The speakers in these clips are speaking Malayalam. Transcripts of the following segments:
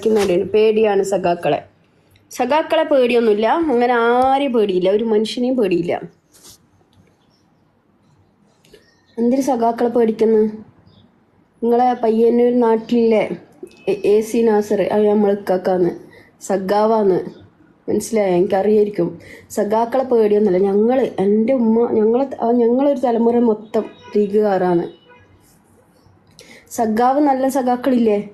വായിക്കുന്നുണ്ട് പേടിയാണ് സഖാക്കളെ. സഖാക്കളെ പേടിയൊന്നുമില്ല. അങ്ങനെ ആരെയും പേടിയില്ല. ഒരു മനുഷ്യനെയും പേടിയില്ല. എന്തിനു സഖാക്കളെ പേടിക്കുന്നു? നിങ്ങളെ പയ്യന്നൂർ നാട്ടിലെ എ- സി നാസർ അത് നമ്മൾക്കാക്കാന്ന് സഖാവാന്ന്. മനസ്സിലായ? എനിക്കറിയായിരിക്കും. സഖാക്കളെ പേടിയൊന്നുമില്ല. ഞങ്ങൾ എന്റെ ഉമ്മ ഞങ്ങളെ ഞങ്ങളൊരു തലമുറ മൊത്തം ലീഗുകാരാണ്. സഖാവ് നല്ല സഖാക്കളില്ലേ?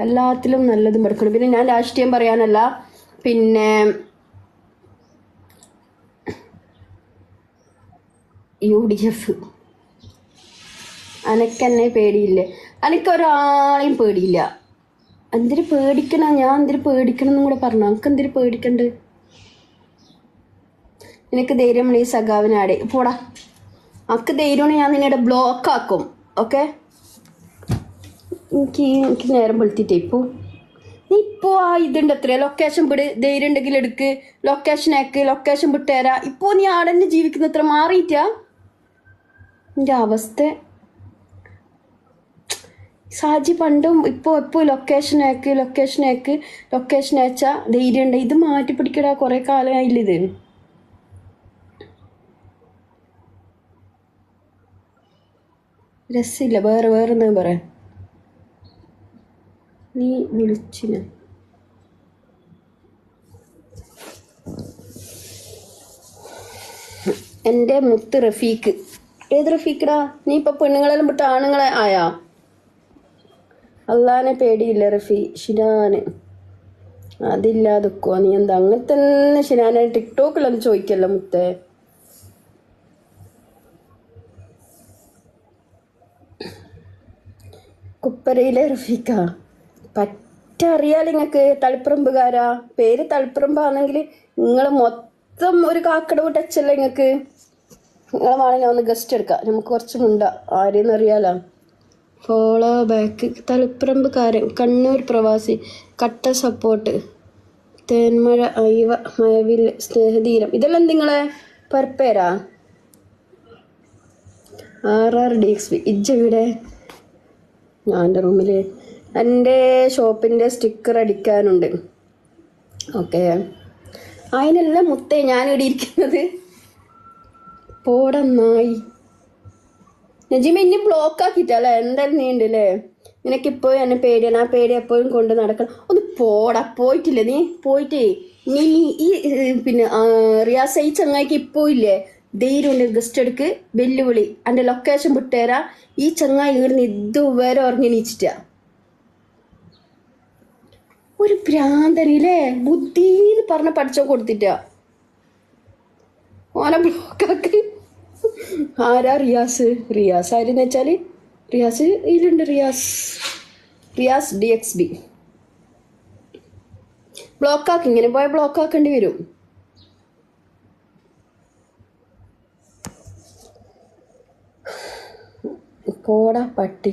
എല്ലാത്തിലും നല്ലതും പഠിക്കണം പിന്നെ ഞാൻ രാഷ്ട്രീയം പറയാനല്ല. പിന്നെ യു ഡി എഫ്. അനക്കെന്നെ പേടിയില്ലേ? അനക്കൊരാളെയും പേടിയില്ല. എന്തിന് പേടിക്കണം? ഞാൻ എന്തിന് പേടിക്കണം എന്നും കൂടെ പറഞ്ഞു? അനക്ക് എന്തിന് പേടിക്കണ്ട്? നിനക്ക് ധൈര്യമാണ് ഈ സഖാവിനാടെ. പോടാ. അക്ക് ധൈര്യമാണ് ഞാൻ നിന്നെ ബ്ലോക്ക് ആക്കും. ഓക്കെ എനിക്ക് എനിക്ക് നേരം വെളുത്തിട്ടേ ഇപ്പോൾ നീ ഇപ്പോൾ ആ ഇതുണ്ട് അത്ര. ലൊക്കേഷൻ വിട് ധൈര്യം ഉണ്ടെങ്കിൽ എടുക്ക്. ലൊക്കേഷൻ ആക്ക് ലൊക്കേഷൻ വിട്ടുതരാ ഇപ്പോൾ നീ ആടെ തന്നെ ജീവിക്കുന്ന അത്ര മാറിയിട്ടാ? എന്റെ അവസ്ഥ. സാജി പണ്ടും ഇപ്പോൾ ഇപ്പോൾ ലൊക്കേഷൻ ആക്ക് ലൊക്കേഷൻ ആക്ക് ലൊക്കേഷൻ അയച്ചാൽ ധൈര്യം ഉണ്ട്. ഇത് മാറ്റി പിടിക്കടാ. കുറേ കാലമായില്ല ഇത്. രസമില്ല. വേറെ വേറെ പറയാം. നീ വിളിച്ചിന്. എന്റെ മുത്ത് റഫീക്ക് ഏത് റഫീക്കടാ നീ ഇപ്പൊ പെണ്ണുങ്ങളെല്ലാം വിട്ട് ആണുങ്ങളെ ആയാ? അള്ളാനെ പേടിയില്ല റഫി ഷിനാന്. അതില്ലാതൊക്കുവാ നീ എന്താ അങ്ങനെ തന്നെ ഷിനാനെ ടിക്ടോക്കിലൊന്നും ചോദിക്കല്ലോ മുത്തേ? കുപ്പരയിലെ റഫീക്ക പറ്റ അറിയാലോ നിങ്ങൾക്ക് തളിപ്പറമ്പുകാരാ? പേര് തളിപ്പറമ്പാണെങ്കിൽ നിങ്ങൾ മൊത്തം ഒരു കാക്കട ടച്ചല്ലേ നിങ്ങൾക്ക് നിങ്ങളെ വേണമെങ്കിൽ ഒന്ന് ഗസ്റ്റ് എടുക്കാം. നമുക്ക് കുറച്ച് മുണ്ട. ആരെയെന്ന് അറിയാലോ ഫോളോ ബാക്ക് തളിപ്പറമ്പുകാരൻ കണ്ണൂർ പ്രവാസി കട്ട സപ്പോർട്ട് തേന്മഴ ഐവ മഴവിൽ സ്നേഹധീരം. ഇതെല്ലാം നിങ്ങളെ പരപ്പേരാ? R R D X B ഇജ്ജവിടെ? ഞാൻ എന്റെ റൂമിൽ എന്റെ ഷോപ്പിന്റെ സ്റ്റിക്കർ അടിക്കാനുണ്ട്. ഓക്കെ. അതിനല്ല മുത്തേ ഞാൻ ഇടിയിരിക്കുന്നത് പോടന്നായി നജിമ ഇനി ബ്ലോക്ക് ആക്കിയിട്ടല്ലേ എന്തായാലും നീ ഉണ്ട് അല്ലേ നിനക്കിപ്പോഴും എന്നെ പേടിയാണ്. ആ പേടി എപ്പോഴും കൊണ്ട് നടക്കണം. ഒന്ന് പോടാ പോയിട്ടില്ല നീ? പോയിട്ടേ. നീ ഈ പിന്നെ റിയാസ് ഈ ചങ്ങായിക്ക് ഇപ്പോ ഇല്ലേ? ധൈര്യമുണ്ട് ഗസ്റ്റ് എടുക്ക്. വെല്ലുവിളി. എന്റെ ലൊക്കേഷൻ വിട്ടുതരാ ഈ ചങ്ങായി ഇവിടുന്ന് ഇതുവരെ ഉറങ്ങി നീച്ചിട്ടാ ഒരു ഭ്രാന്തനില്ലേ? ബുദ്ധി എന്ന് പറഞ്ഞ പഠിച്ചോ കൊടുത്തിട്ടാ. ഓനെ ബ്ലോക്കാക്കി ആരാ റിയാസ്? റിയാസ് ആരെന്ന് വെച്ചാൽ? റിയാസ് ഇതിലുണ്ട് Riyas. Riyas D X B ബ്ലോക്കാക്കി ഇങ്ങനെ പോയ ബ്ലോക്കാക്കേണ്ടി വരും. പോടാ പട്ടി.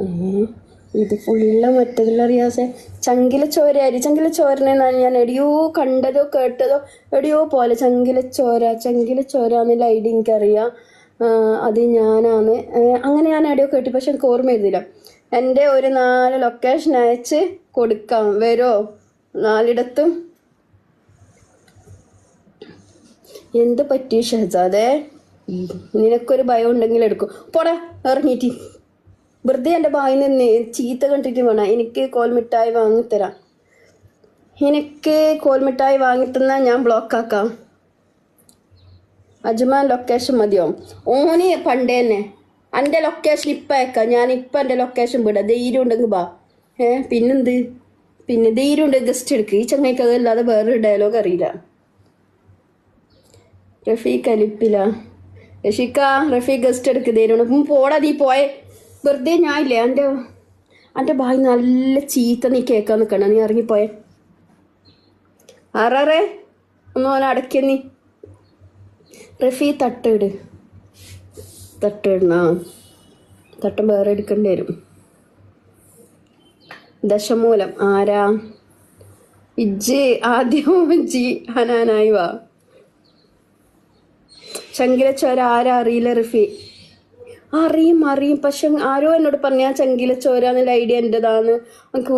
ഏ, ഇത് ഫുള്ള് മറ്റതുള്ള അറിയാതെ ചോര അരി ചങ്കില ചോരനെന്നാണ് ഞാൻ എടിയോ കണ്ടതോ കേട്ടതോ എടിയോ പോലെ ചങ്കില ചോര ചങ്കില ചോര എന്നുള്ള ഐഡിയ എനിക്കറിയാം. അത് ഞാനാണ്. അങ്ങനെ ഞാൻ എടിയോ കേട്ടു പക്ഷെ എനിക്ക് ഓർമ്മ എഴുതില്ല എന്റെ ഒരു നാല് ലൊക്കേഷൻ അയച്ച് കൊടുക്കാം. വരോ? നാലിടത്തും. എന്ത് പറ്റി ഷഹജാദേ നിനക്കൊരു ഭയം ഉണ്ടെങ്കിൽ എടുക്കും. പോടാ ഇറങ്ങിയിട്ട് വെറുതെ എന്റെ ബായിൽ നിന്ന് ചീത്ത കണ്ടിട്ട് വേണം. എനിക്ക് കോൽമിഠായി വാങ്ങിത്തരാം എനിക്ക് കോൽമിഠായി വാങ്ങിത്തന്നാൽ ഞാൻ ബ്ലോക്കാക്കാം അജ്മാൻ ലൊക്കേഷൻ മതിയോ? ഓന് പണ്ടേ തന്നെ. എന്റെ ലൊക്കേഷൻ ഇപ്പം അയക്കാം. ഞാൻ ഇപ്പം എന്റെ ലൊക്കേഷൻ വിടാം. ധൈര്യം ഉണ്ടെങ്കിൽ ബാ ഏ പിന്നെന്ത്? പിന്നെ ധൈര്യം ഉണ്ട് ഗസ്റ്റ് എടുക്ക്. ഈ ചങ്ങായിക്ക് അതല്ലാതെ വേറൊരു ഡയലോഗ് അറിയില്ല. റഫീഖ് അലിപ്പില. രഷിക്ക റഫീഖ് ഗസ്റ്റ് എടുക്ക്. ധൈര്യം ഉണ്ട് പോടാ നീ പോയെ. വെറുതെ ഞാൻ ഇല്ലേ? എന്റെ എന്റെ ഭായി നല്ല ചീത്ത നീ കേൾക്കാൻ നിൽക്കണ നീ ഇറങ്ങിപ്പോയെ. ആറാറേ ഒന്ന് പോലെ അടക്കിയ നീ. റഫി തട്ടിട് തട്ടിടണ തട്ടം വേറെ എടുക്കേണ്ടി വരും. ദശമൂലം. ആരാ? ഇജ്ജ് ആദ്യവും ജി ഹനാനായി വാ. ശങ്കിലച്ചോര ആരാ അറിയില്ല റഫി. അറിയും അറിയും. പക്ഷെ ആരോ എന്നോട് പറഞ്ഞ ആ ചെങ്കില ചോര ഐഡിയ എന്റെതാന്ന് എനിക്ക്